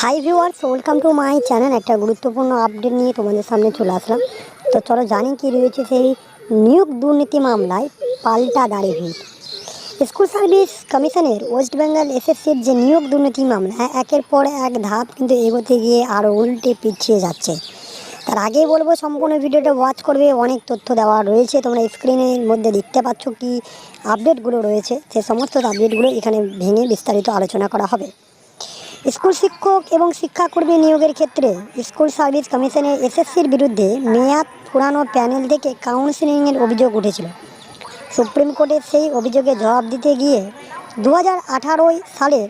Hi viewers welcome to my channel একটা গুরুত্বপূর্ণ update নিয়ে তোমাদের সামনে চলে আসলাম। তো চলো জানি কি রয়েছে সেই নিয়োগ দুর্নীতি মামলায় পাল্টা দাঁড়ি ভিড় স্কুল সার্ভিস কমিশনের ওয়েস্ট বেঙ্গল এসএসসির যে নিয়োগ দুর্নীতি মামলা, একের পর এক ধাপ কিন্তু এগোতে গিয়ে আরও উল্টে পিছিয়ে যাচ্ছে। তার আগেই বলব, সম্পূর্ণ ভিডিওটা ওয়াচ করবে, অনেক তথ্য দেওয়া রয়েছে। তোমরা স্ক্রিনের মধ্যে দেখতে পাচ্ছ কি আপডেটগুলো রয়েছে। সে সমস্ত আপডেটগুলো এখানে ভেঙে বিস্তারিত আলোচনা করা হবে। স্কুল শিক্ষক এবং শিক্ষাকর্মী নিয়োগের ক্ষেত্রে স্কুল সার্ভিস কমিশনের এসএসসির বিরুদ্ধে মেয়াদ পুরানো প্যানেল থেকে কাউন্সিলিংয়ের অভিযোগ উঠেছিল। সুপ্রিম কোর্টের সেই অভিযোগে জবাব দিতে গিয়ে দু হাজার সালের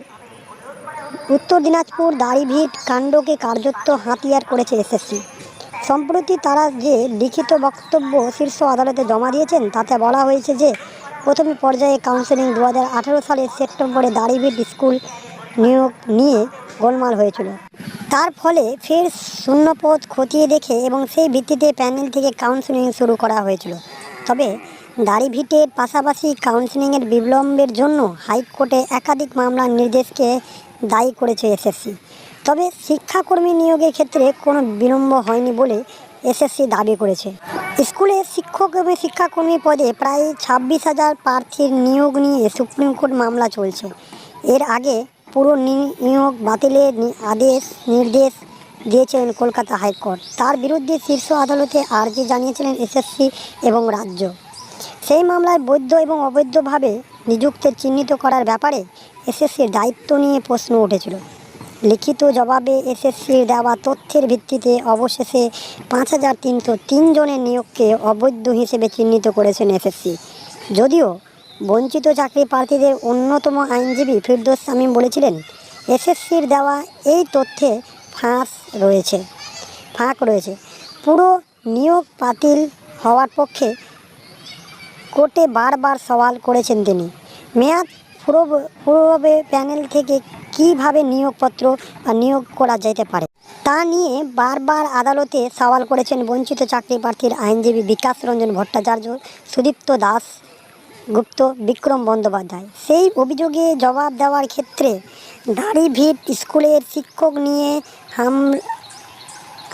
উত্তর দিনাজপুর দাড়িভিট কাণ্ডকে কার্যত হাতিয়ার করেছে এসএসসি। সম্প্রতি তারা যে লিখিত বক্তব্য শীর্ষ আদালতে জমা দিয়েছেন, তাতে বলা হয়েছে যে, প্রথম পর্যায়ে কাউন্সেলিং দু হাজার আঠারো সালের সেপ্টেম্বরে দাড়িভিট স্কুল নিয়োগ নিয়ে গোলমাল হয়েছিল। তার ফলে ফের শূন্যপদ খতিয়ে দেখে এবং সেই ভিত্তিতে প্যানেল থেকে কাউন্সেলিং শুরু করা হয়েছিল। তবে দাড়িভিটের পাশাপাশি কাউন্সেলিংয়ের বিলম্বের জন্য হাইকোর্টে একাধিক মামলার নির্দেশকে দায়ী করেছে এসএসসি। তবে শিক্ষাকর্মী নিয়োগের ক্ষেত্রে কোনো বিলম্ব হয়নি বলে এসএসসি দাবি করেছে। স্কুলে শিক্ষক এবং শিক্ষাকর্মী পদে প্রায় ছাব্বিশ হাজার প্রার্থীর নিয়োগ নিয়ে সুপ্রিম কোর্ট মামলা চলছে। এর আগে পুরো নিয়োগ বাতিলের আদেশ, নির্দেশ দিয়েছিলেন কলকাতা হাইকোর্ট। তার বিরুদ্ধে শীর্ষ আদালতে আর্জি জানিয়েছিলেন এসএসসি এবং রাজ্য। সেই মামলায় বৈধ এবং অবৈধভাবে নিযুক্তের চিহ্নিত করার ব্যাপারে এসএসসির দায়িত্ব নিয়ে প্রশ্ন উঠেছিল। লিখিত জবাবে এসএসসির দেওয়া তথ্যের ভিত্তিতে অবশেষে পাঁচ হাজার তিনশো তিনজনের নিয়োগকে অবৈধ হিসেবে চিহ্নিত করেছেন এসএসসি। যদিও বঞ্চিত চাকরি প্রার্থীদের অন্যতম আইনজীবী ফিরদোস শামীম বলেছিলেন, এসএসসির দেওয়া এই তথ্যে ফাঁস রয়েছে, ফাঁক রয়েছে। পুরো নিয়োগ বাতিল হওয়ার পক্ষে কোর্টে বারবার সওয়াল করেছেন তিনি। মেয়াদ পূর্ব, পূর্বে প্যানেল থেকে কীভাবে নিয়োগপত্র বা নিয়োগ করা যেতে পারে তা নিয়ে বারবার আদালতে সওয়াল করেছেন বঞ্চিত চাকরি প্রার্থীর আইনজীবী বিকাশ রঞ্জন ভট্টাচার্য, সুদীপ্ত দাস গুপ্ত বিক্রম বন্দ্যোপাধ্যায়। সেই অভিযোগে জবাব দেওয়ার ক্ষেত্রে দাড়ি ভিট স্কুলের শিক্ষক নিয়ে হাম,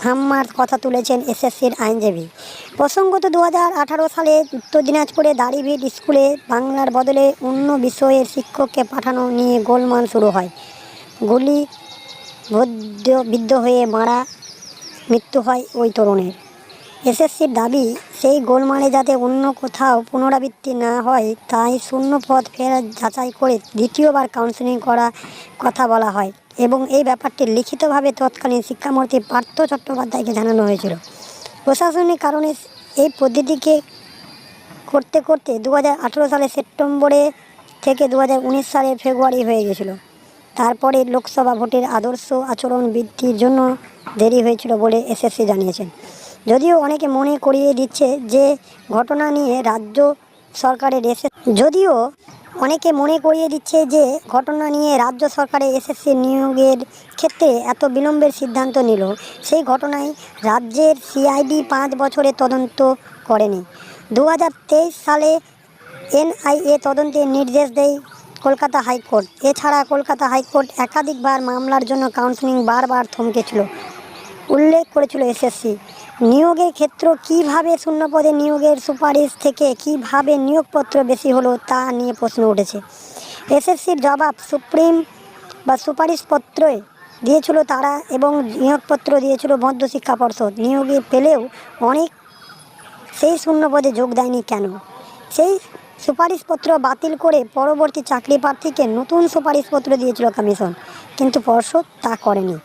হাম্মার কথা তুলেছেন এসএসসির আইনজীবী। প্রসঙ্গত দু হাজার আঠারো সালে উত্তর দিনাজপুরে দাড়িভিট স্কুলে বাংলার বদলে অন্য বিষয়ের শিক্ষককে পাঠানো নিয়ে গোলমাল শুরু হয়। গুলি ভদ্র, বিদ্ধ হয়ে মারা, মৃত্যু হয় ওই তরুণের। এসএসসির দাবি, সেই গোলমালে যাতে অন্য কোথাও পুনরাবৃত্তি না হয়, তাই শূন্য পদ ফের যাচাই করে দ্বিতীয়বার কাউন্সেলিং করা কথা বলা হয় এবং এই ব্যাপারটি লিখিতভাবে তৎকালীন শিক্ষামন্ত্রী পার্থ চট্টোপাধ্যায়কে জানানো হয়েছিল। প্রশাসনিক কারণে এই পদ্ধতিকে করতে করতে দু সালের সেপ্টেম্বরে থেকে দু সালের ফেব্রুয়ারি হয়ে গেছিল তারপরে লোকসভা ভোটের আদর্শ আচরণ বৃদ্ধির জন্য দেরি হয়েছিল বলে এসএসসি জানিয়েছেন যদিও অনেকে মনে করিয়ে দিচ্ছে যে ঘটনা নিয়ে রাজ্য সরকারের এসে যদিও অনেকে মনে করিয়ে দিচ্ছে যে ঘটনা নিয়ে রাজ্য সরকারের এসএসসি নিয়োগের ক্ষেত্রে এত বিলম্বের সিদ্ধান্ত নিল। সেই ঘটনায় রাজ্যের সিআইডি পাঁচ বছরের তদন্ত করেনি। দু হাজার তেইশ সালে এনআইএ তদন্তের নির্দেশ দেয় কলকাতা হাইকোর্ট। এছাড়া কলকাতা হাইকোর্ট একাধিকবার মামলার জন্য কাউন্সেলিং বারবার থমকেছিল। উল্লেখ করেছিল এসএসসি। নিয়োগের ক্ষেত্র কীভাবে শূন্যপদে নিয়োগের সুপারিশ থেকে কীভাবে নিয়োগপত্র বেশি হলো তা নিয়ে প্রশ্ন উঠেছে। এসএসসির জবাব সুপ্রিম বা সুপারিশপত্রে দিয়েছিল তারা এবং নিয়োগপত্র দিয়েছিল মধ্যশিক্ষা পর্ষদ। নিয়োগে পেলেও অনেক সেই শূন্যপদে যোগ দেয়নি কেন? সেই সুপারিশপত্র বাতিল করে পরবর্তী চাকরি প্রার্থীকে নতুন সুপারিশপত্র দিয়েছিল কমিশন, কিন্তু পর্ষদ তা করেনি।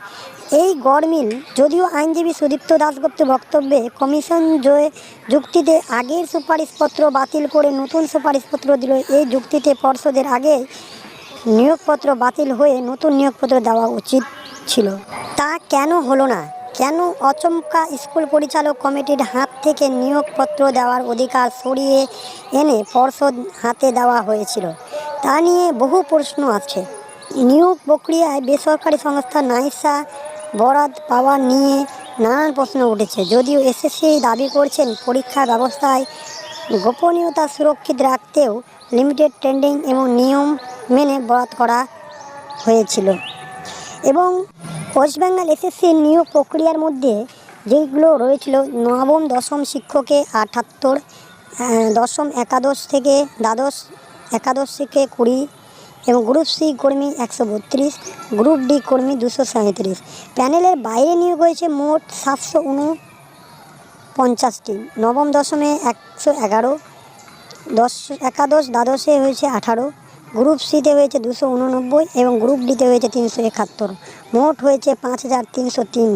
এই গড়মিল যদিও আইনজীবী সুদীপ্ত দাশগুপ্ত বক্তব্যে কমিশন জয়ে যুক্তিতে আগের সুপারিশপত্র বাতিল করে নতুন সুপারিশপত্র দিল, এই যুক্তিতে পর্ষদের আগে নিয়োগপত্র বাতিল হয়ে নতুন নিয়োগপত্র দেওয়া উচিত ছিল। তা কেন হলো না? কেন অচমকা স্কুল পরিচালক কমিটির হাত থেকে নিয়োগপত্র দেওয়ার অধিকার সরিয়ে এনে পর্ষদ হাতে দেওয়া হয়েছিল? তা নিয়ে বহু প্রশ্ন আছে। নিয়োগ প্রক্রিয়ায় বেসরকারি সংস্থা নাইসা বরাদ পাওয়া নিয়ে নানান প্রশ্ন উঠেছে। যদিও এসএসসি দাবি করছেন পরীক্ষা ব্যবস্থায় গোপনীয়তা সুরক্ষিত রাখতেও লিমিটেড ট্রেন্ডিং এবং নিয়ম মেনে বরাদ করা হয়েছিল। এবং ওয়েস্ট বেঙ্গল এসএসসির নিয়োগ প্রক্রিয়ার মধ্যে যেগুলো রয়েছিল, নবম, দশম শিক্ষকে আটাত্তর দশম একাদশ থেকে দ্বাদশ, একাদশ থেকে কুড়ি এবং গ্রুপ সি কর্মী একশো বত্রিশ, গ্রুপ ডি কর্মী দুশো সাঁত্রিশ। প্যানেলের বাইরে নিয়োগ হয়েছে মোট সাতশো পঞ্চাশটি নবম দশমে একশো এগারো, দশ একাদশ দ্বাদশে হয়েছে আঠারো, গ্রুপ সিতে হয়েছে দুশো উননব্বই এবং গ্রুপ ডিতে হয়েছে তিনশো একাত্তর। মোট হয়েছে পাঁচ হাজার তিনশো তিন।